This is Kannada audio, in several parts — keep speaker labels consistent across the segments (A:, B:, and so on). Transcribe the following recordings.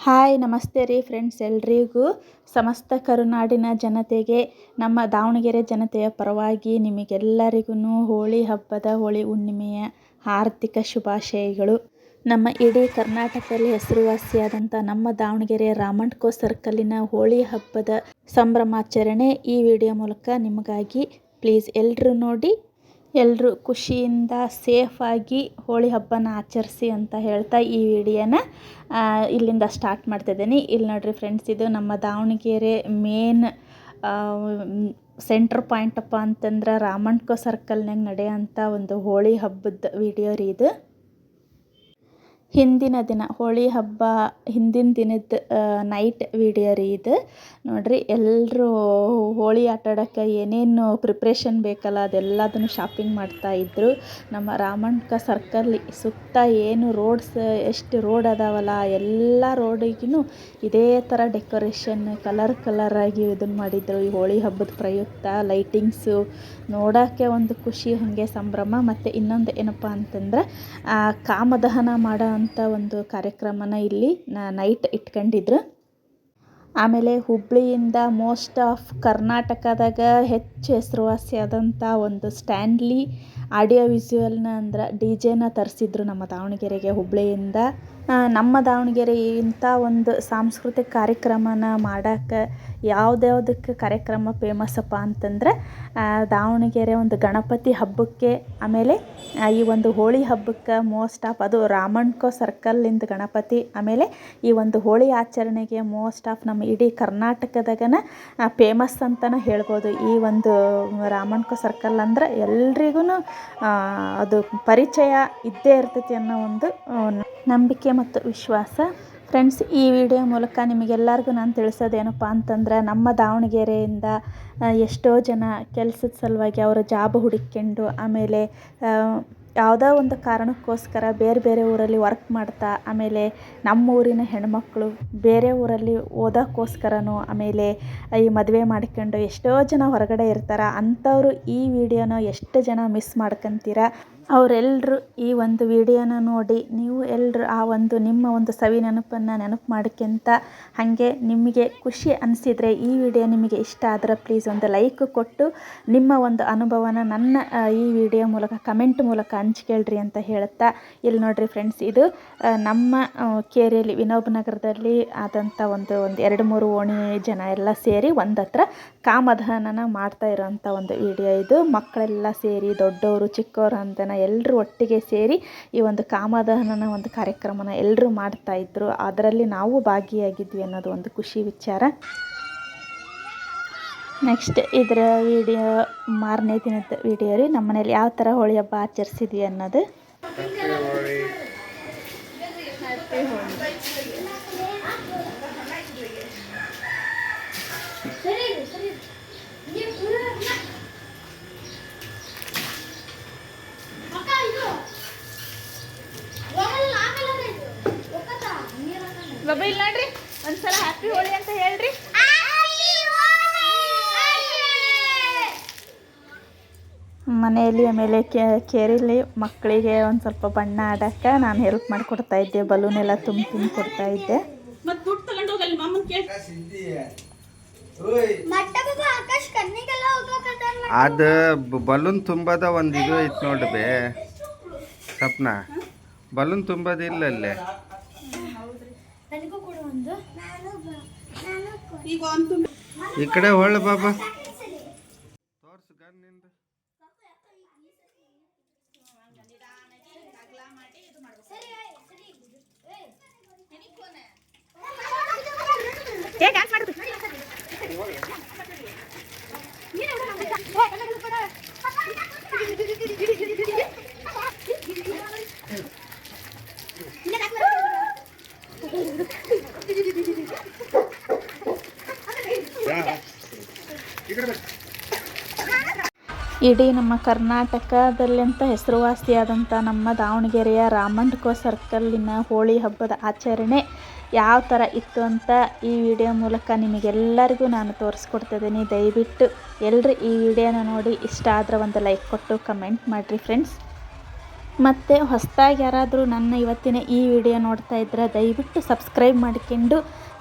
A: ಹಾಯ್, ನಮಸ್ತೆ ರೀ ಫ್ರೆಂಡ್ಸ್ ಎಲ್ರಿಗೂ. ಸಮಸ್ತ ಕರುನಾಡಿನ ಜನತೆಗೆ, ನಮ್ಮ ದಾವಣಗೆರೆ ಜನತೆಯ ಪರವಾಗಿ ನಿಮಗೆಲ್ಲರಿಗೂ ಹೋಳಿ ಹಬ್ಬದ ಹೋಳಿ ಹುಣ್ಣಿಮೆಯ ಆರ್ಥಿಕ ಶುಭಾಶಯಗಳು. ನಮ್ಮ ಇಡೀ ಕರ್ನಾಟಕದಲ್ಲಿ ಹೆಸರುವಾಸಿಯಾದಂಥ ನಮ್ಮ ದಾವಣಗೆರೆ ರಾಮಣ್ಕೋ ಸರ್ಕಲ್ಲಿನ ಹೋಳಿ ಹಬ್ಬದ ಸಂಭ್ರಮಾಚರಣೆ ಈ ವಿಡಿಯೋ ಮೂಲಕ ನಿಮಗಾಗಿ ಪ್ಲೀಸ್ ಎಲ್ಲರೂ ನೋಡಿ ಎಲ್ಲರೂ ಖುಷಿಯಿಂದ ಸೇಫಾಗಿ ಹೋಳಿ ಹಬ್ಬನ ಆಚರಿಸಿ ಅಂತ ಹೇಳ್ತಾ ಈ ವಿಡಿಯೋನ ಇಲ್ಲಿಂದ ಸ್ಟಾರ್ಟ್ ಮಾಡ್ತಿದ್ದೀನಿ ಇಲ್ಲಿ ನೋಡಿರಿ ಫ್ರೆಂಡ್ಸ್ ಇದು ನಮ್ಮ ದಾವಣಗೆರೆ ಮೇನ್ ಸೆಂಟ್ರ್ ಪಾಯಿಂಟಪ್ಪ ಅಂತಂದ್ರೆ ರಾಮಣ್ಕೋ ಸರ್ಕಲ್ನಾಗ ನಡೆಯೋಂಥ ಒಂದು ಹೋಳಿ ಹಬ್ಬದ ವಿಡಿಯೋ ರೀ ಇದು. ಹಿಂದಿನ ದಿನ, ಹೋಳಿ ಹಬ್ಬ ಹಿಂದಿನ ದಿನದ ನೈಟ್ ವಿಡಿಯೋ ರೀ ಇದು. ನೋಡಿರಿ ಎಲ್ಲರೂ ಹೋಳಿ ಆಟ ಆಡೋಕ್ಕೆ ಏನೇನು ಪ್ರಿಪ್ರೇಷನ್ ಬೇಕಲ್ಲ, ಅದೆಲ್ಲದನ್ನು ಶಾಪಿಂಗ್ ಮಾಡ್ತಾಯಿದ್ರು ನಮ್ಮ ರಾಮಣ್ಕ ಸರ್ಕಲ್ ಸುತ್ತ ಏನು ರೋಡ್ಸ್ ಎಷ್ಟು ರೋಡ್ ಅದಾವಲ್ಲ, ಎಲ್ಲ ರೋಡಿಗೂ ಇದೇ ಥರ ಡೆಕೋರೇಷನ್ ಕಲರ್ ಕಲರಾಗಿ ಇದನ್ನು ಮಾಡಿದ್ರು. ಈ ಹೋಳಿ ಹಬ್ಬದ ಪ್ರಯುಕ್ತ ಲೈಟಿಂಗ್ಸು ನೋಡೋಕ್ಕೆ ಒಂದು ಖುಷಿ, ಹಾಗೆ ಸಂಭ್ರಮ. ಮತ್ತು ಇನ್ನೊಂದು ಏನಪ್ಪ ಅಂತಂದ್ರೆ ಕಾಮದಹನ ಮಾಡೋ ಅಂಥ ಒಂದು ಕಾರ್ಯಕ್ರಮನ ಇಲ್ಲಿ ನೈಟ್ ಇಟ್ಕೊಂಡಿದ್ರು. ಆಮೇಲೆ ಹುಬ್ಬಳ್ಳಿಯಿಂದ ಮೋಸ್ಟ್ ಆಫ್ ಕರ್ನಾಟಕದಾಗ ಹೆಚ್ಚು ಹೆಸರುವಾಸಿಯಾದಂಥ ಒಂದು ಸ್ಟ್ಯಾನ್ಲಿ ಆಡಿಯೋ ವಿಸುವಲ್ನ ಅಂದ್ರೆ ಡಿ ಜೆನ ತರಿಸಿದ್ರು ನಮ್ಮ ದಾವಣಗೆರೆಗೆ ಹುಬ್ಬಳ್ಳಿಯಿಂದ ನಮ್ಮ ದಾವಣಗೆರೆ ಇಂಥ ಒಂದು ಸಾಂಸ್ಕೃತಿಕ ಕಾರ್ಯಕ್ರಮನ ಮಾಡೋಕ್ಕೆ ಯಾವ್ದ್ಯಾವ್ದಕ್ಕೆ ಕಾರ್ಯಕ್ರಮ ಫೇಮಸ್ಸಪ್ಪ ಅಂತಂದರೆ ದಾವಣಗೆರೆ ಒಂದು ಗಣಪತಿ ಹಬ್ಬಕ್ಕೆ ಆಮೇಲೆ ಈ ಒಂದು ಹೋಳಿ ಹಬ್ಬಕ್ಕೆ ಮೋಸ್ಟ್ ಆಫ್ ಅದು ರಾಮಣ್ಕೋ ಸರ್ಕಲ್ಲಿಂದ ಗಣಪತಿ, ಆಮೇಲೆ ಈ ಒಂದು ಹೋಳಿ ಆಚರಣೆಗೆ ಮೋಸ್ಟ್ ಆಫ್ ನಮ್ಮ ಇಡೀ ಕರ್ನಾಟಕದಾಗನ ಫೇಮಸ್ ಅಂತಲೇ ಹೇಳ್ಬೋದು. ಈ ಒಂದು ರಾಮಣ್ಕೋ ಸರ್ಕಲ್ ಅಂದ್ರೆ ಎಲ್ರಿಗೂ ಅದು ಪರಿಚಯ ಇದ್ದೇ ಇರ್ತೈತಿ ಅನ್ನೋ ಒಂದು ನಂಬಿಕೆ ಮತ್ತು ವಿಶ್ವಾಸ. ಫ್ರೆಂಡ್ಸ್ ಈ ವಿಡಿಯೋ ಮೂಲಕ ನಿಮಗೆಲ್ಲರಿಗೂ ನಾನು ತಿಳಿಸೋದೇನಪ್ಪ ಅಂತಂದ್ರೆ, ನಮ್ಮ ದಾವಣಗೆರೆಯಿಂದ ಎಷ್ಟೋ ಜನ ಕೆಲಸದ ಸಲುವಾಗಿ ಅವರ ಜಾಬ್ ಹುಡುಕ್ಕೊಂಡು, ಆಮೇಲೆ ಯಾವುದೋ ಒಂದು ಕಾರಣಕ್ಕೋಸ್ಕರ ಬೇರೆ ಬೇರೆ ಊರಲ್ಲಿ ವರ್ಕ್ ಮಾಡ್ತಾ, ಆಮೇಲೆ ನಮ್ಮ ಊರಿನ ಹೆಣ್ಮಕ್ಳು ಬೇರೆ ಊರಲ್ಲಿ ಓದೋಕ್ಕೋಸ್ಕರನೂ, ಆಮೇಲೆ ಈ ಮದುವೆ ಮಾಡ್ಕೊಂಡು ಎಷ್ಟೋ ಜನ ಹೊರಗಡೆ ಇರ್ತಾರೆ, ಅಂಥವ್ರು ಈ ವಿಡಿಯೋನ ಎಷ್ಟು ಜನ ಮಿಸ್ ಮಾಡ್ಕೊತೀರ? ಅವರೆಲ್ಲರೂ ಈ ಒಂದು ವಿಡಿಯೋನ ನೋಡಿ ನೀವು ಎಲ್ಲರೂ ಆ ಒಂದು ನಿಮ್ಮ ಒಂದು ಸವಿ ನೆನಪನ್ನು ನೆನಪು ಮಾಡ್ಕೊತ ಹಾಗೆ ನಿಮಗೆ ಖುಷಿ ಅನಿಸಿದರೆ ಈ ವಿಡಿಯೋ ನಿಮಗೆ ಇಷ್ಟ ಆದರೆ ಪ್ಲೀಸ್ ಒಂದು ಲೈಕ್ ಕೊಟ್ಟು ನಿಮ್ಮ ಒಂದು ಅನುಭವನ ನನ್ನ ಈ ವಿಡಿಯೋ ಮೂಲಕ ಕಮೆಂಟ್ ಮೂಲಕ ಹಂಚ್ಕೇಳ್ರಿ ಅಂತ ಹೇಳ್ತಾ ಇಲ್ಲಿ ನೋಡಿರಿ ಫ್ರೆಂಡ್ಸ್ ಇದು ನಮ್ಮ ಕೆರೆಯಲ್ಲಿ, ವಿನೋಬ ನಗರದಲ್ಲಿ ಆದಂಥ ಒಂದು ಒಂದು ಎರಡು ಮೂರು ಓಣಿ ಜನ ಎಲ್ಲ ಸೇರಿ ಒಂದತ್ರ ಕಾಮದಹನನ ಮಾಡ್ತಾ ಇರೋವಂಥ ಒಂದು ವಿಡಿಯೋ ಇದು. ಮಕ್ಕಳೆಲ್ಲ ಸೇರಿ ದೊಡ್ಡವರು ಚಿಕ್ಕವರು ಅಂತನ ಎಲ್ಲರೂ ಒಟ್ಟಿಗೆ ಸೇರಿ ಈ ಒಂದು ಕಾಮದಹನನ ಒಂದು ಕಾರ್ಯಕ್ರಮನ ಎಲ್ಲರೂ ಮಾಡ್ತಾಯಿದ್ರು ಅದರಲ್ಲಿ ನಾವು ಭಾಗಿಯಾಗಿದ್ವಿ ಅನ್ನೋದು ಒಂದು ಖುಷಿ ವಿಚಾರ. ನೆಕ್ಸ್ಟ್ ಇದರ ವಿಡಿಯೋ ಮಾರನೇ ದಿನದ ವಿಡಿಯೋ ರೀ. ನಮ್ಮ ಮನೇಲಿ ಯಾವ ಥರ ಹೋಳಿ ಹಬ್ಬ ಆಚರಿಸಿದ್ವಿ ಅನ್ನೋದು. ಮೊಬೈಲ್ ನೋಡ್ರಿ. ಒಂದ್ಸಲ ಹ್ಯಾಪಿ ಹೋಳಿ ಅಂತ ಹೇಳ್ರಿ. ಮನೆಯಲ್ಲಿ ಆಮೇಲೆ ಕೇರಿಲಿ ಮಕ್ಕಳಿಗೆ ಒಂದು ಸ್ವಲ್ಪ ಬಣ್ಣ ಆಡೋಕ್ಕೆ ನಾನು ಹೆಲ್ಪ್ ಮಾಡಿಕೊಡ್ತಾ ಇದ್ದೆ ಬಲೂನ್ ಎಲ್ಲ ತುಂಬ ತುಂಬ ಕೊಡ್ತಾ ಇದ್ದೆ.
B: ಅದು ಬಲೂನ್ ತುಂಬದ ಒಂದು ಇದು ಐತೆ ನೋಡಿ ಬೇ ಸಪ್ನ ಬಲೂನ್ ತುಂಬದಿಲ್ಲ ಅಲ್ಲೇ. ఇక్కడే వాళ్ళ పాప.
A: ಇಡೀ ನಮ್ಮ ಕರ್ನಾಟಕದಲ್ಲಂತ ಹೆಸರುವಾಸಿಯಾದಂಥ ನಮ್ಮ ದಾವಣಗೆರೆಯ ರಾಮಂಡ್ಕೋ ಸರ್ಕಲ್ಲಿನ ಹೋಳಿ ಹಬ್ಬದ ಆಚರಣೆ ಯಾವ ಥರ ಇತ್ತು ಅಂತ ಈ ವಿಡಿಯೋ ಮೂಲಕ ನಿಮಗೆಲ್ಲರಿಗೂ ನಾನು ತೋರಿಸ್ಕೊಡ್ತಿದ್ದೀನಿ. ದಯವಿಟ್ಟು ಎಲ್ಲರೂ ಈ ವಿಡಿಯೋನ ನೋಡಿ ಇಷ್ಟ ಆದರೆ ಒಂದು ಲೈಕ್ ಕೊಟ್ಟು ಕಮೆಂಟ್ ಮಾಡಿರಿ ಫ್ರೆಂಡ್ಸ್. ಮತ್ತು ಹೊಸದಾಗಿ ಯಾರಾದರೂ ನನ್ನ ಇವತ್ತಿನ ಈ ವಿಡಿಯೋ ನೋಡ್ತಾ ಇದ್ದರೆ ದಯವಿಟ್ಟು ಸಬ್ಸ್ಕ್ರೈಬ್ ಮಾಡ್ಕೊಂಡು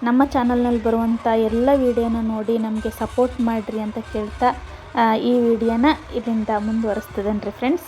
A: ನಮ್ಮ ಚಾನಲ್ನಲ್ಲಿ ಬರುವಂಥ ಎಲ್ಲ ವಿಡಿಯೋನ ನೋಡಿ ನಮಗೆ ಸಪೋರ್ಟ್ ಮಾಡಿರಿ ಅಂತ ಕೇಳ್ತಾ ಈ ವಿಡಿಯೋನ ಇಲ್ಲಿಂದ ಮುಂದುವರಿಸ್ತದೇನೆ ಫ್ರೆಂಡ್ಸ್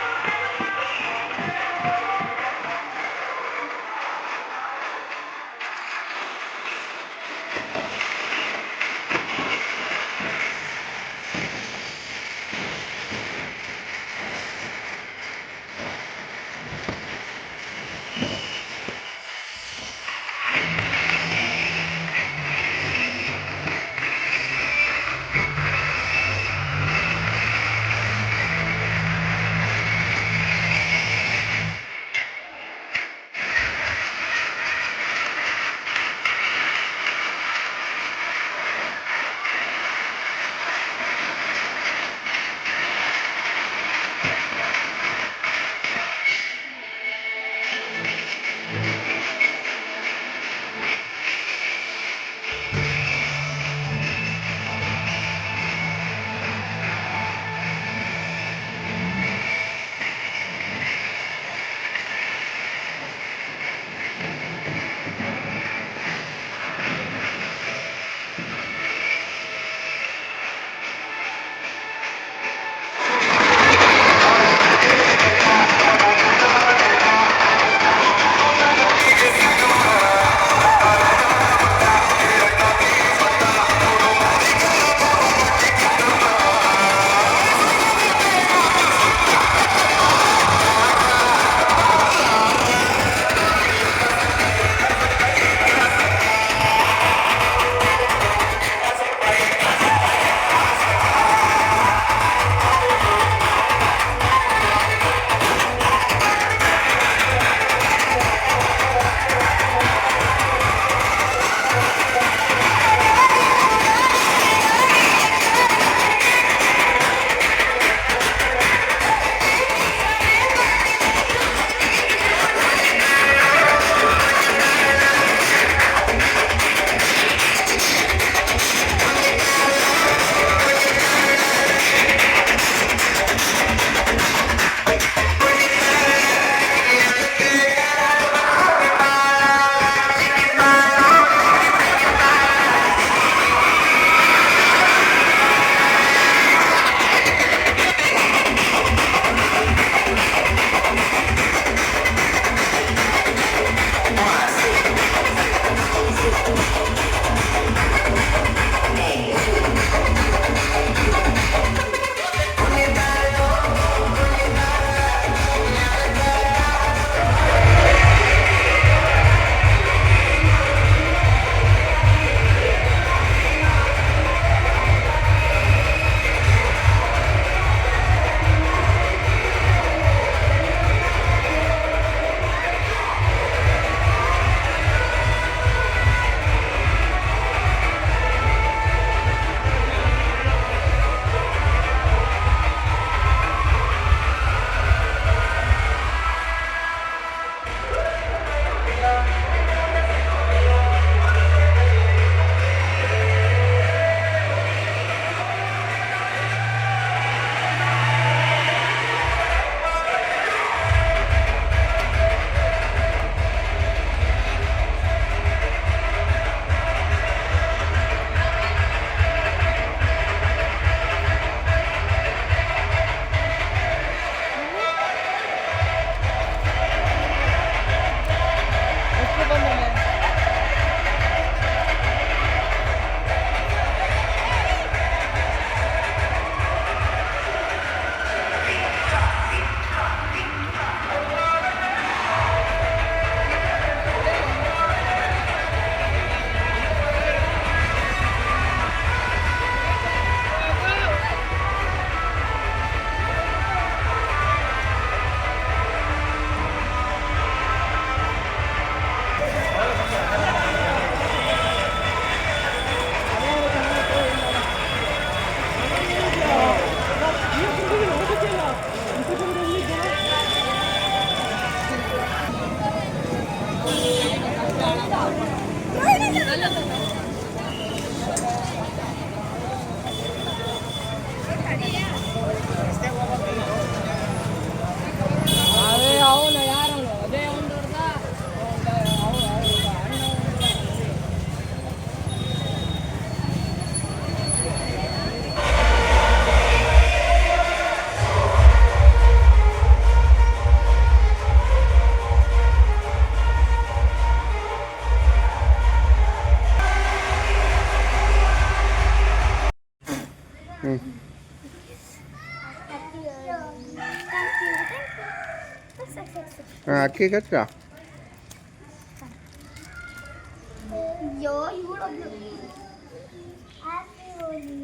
C: ಹ್ಯಾಪಿ ಹೋಲಿ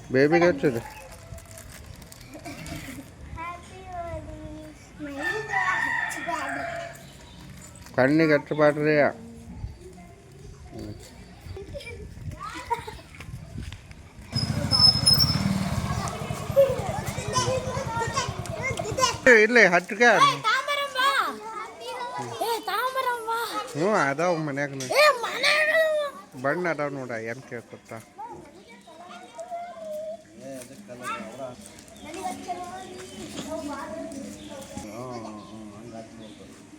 C: ಸ್ಮೈಲ್ ಹಚ್ಚಬೇಡ
B: ಕಣ್ಣಿಗೆ ಹಚ್ಚಬಾಡ್ರಿ ಇಲ್ಲೇ ಹಚ್ಕ ಹ್ಞೂ ಅದಾವ ಮನ್ಯಾಗ ಬಣ್ಣ ಅದಾವ ನೋಡ ಏನು ಕೇಳ್ಕೊತ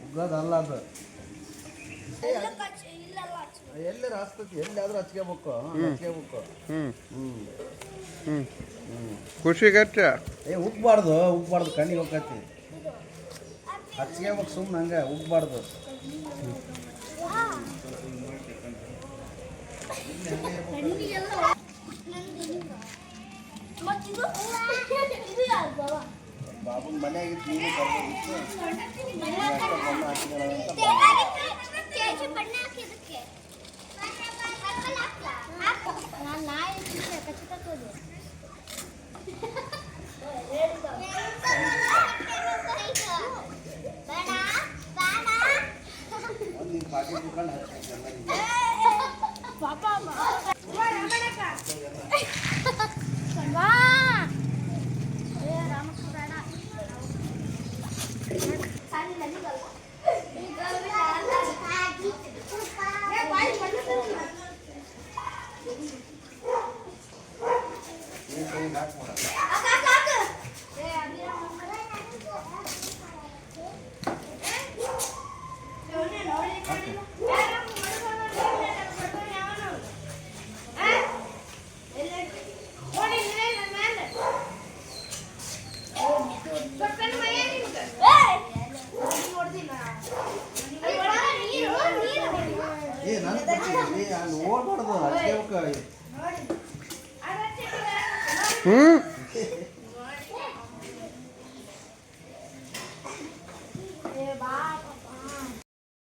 D: ಉಗ್ಗದಲ್ಲ ಅದು ಎಲ್ಲಿ ಹಚ್ತತಿ ಎಲ್ಲಿಯಾದ್ರೂ ಹಚ್ಕೋಬೇಕು ಹಚ್ಕೋಬೇಕು
B: ಹ್ಞೂ
D: ಹ್ಞೂ
B: ಹ್ಞೂ ಖುಷಿಗೆ ಹಚ್ಚ
D: ಏ ಉಗ್ಬಾರ್ದು ಉಗ್ಬಾರ್ದು ಕಣ್ಣಿಗೆ ಹೋಗತಿ ಹಚ್ಕೋಬೇಕು ಸುಮ್ಮನೆ ಹಂಗೆ ಉಗ್ಬಾರ್ದು ಬಾಬುನ ಮನೆಯಾಗಿತ್ತು ನೀನು ಬರ್ಬೋದಿತ್ತು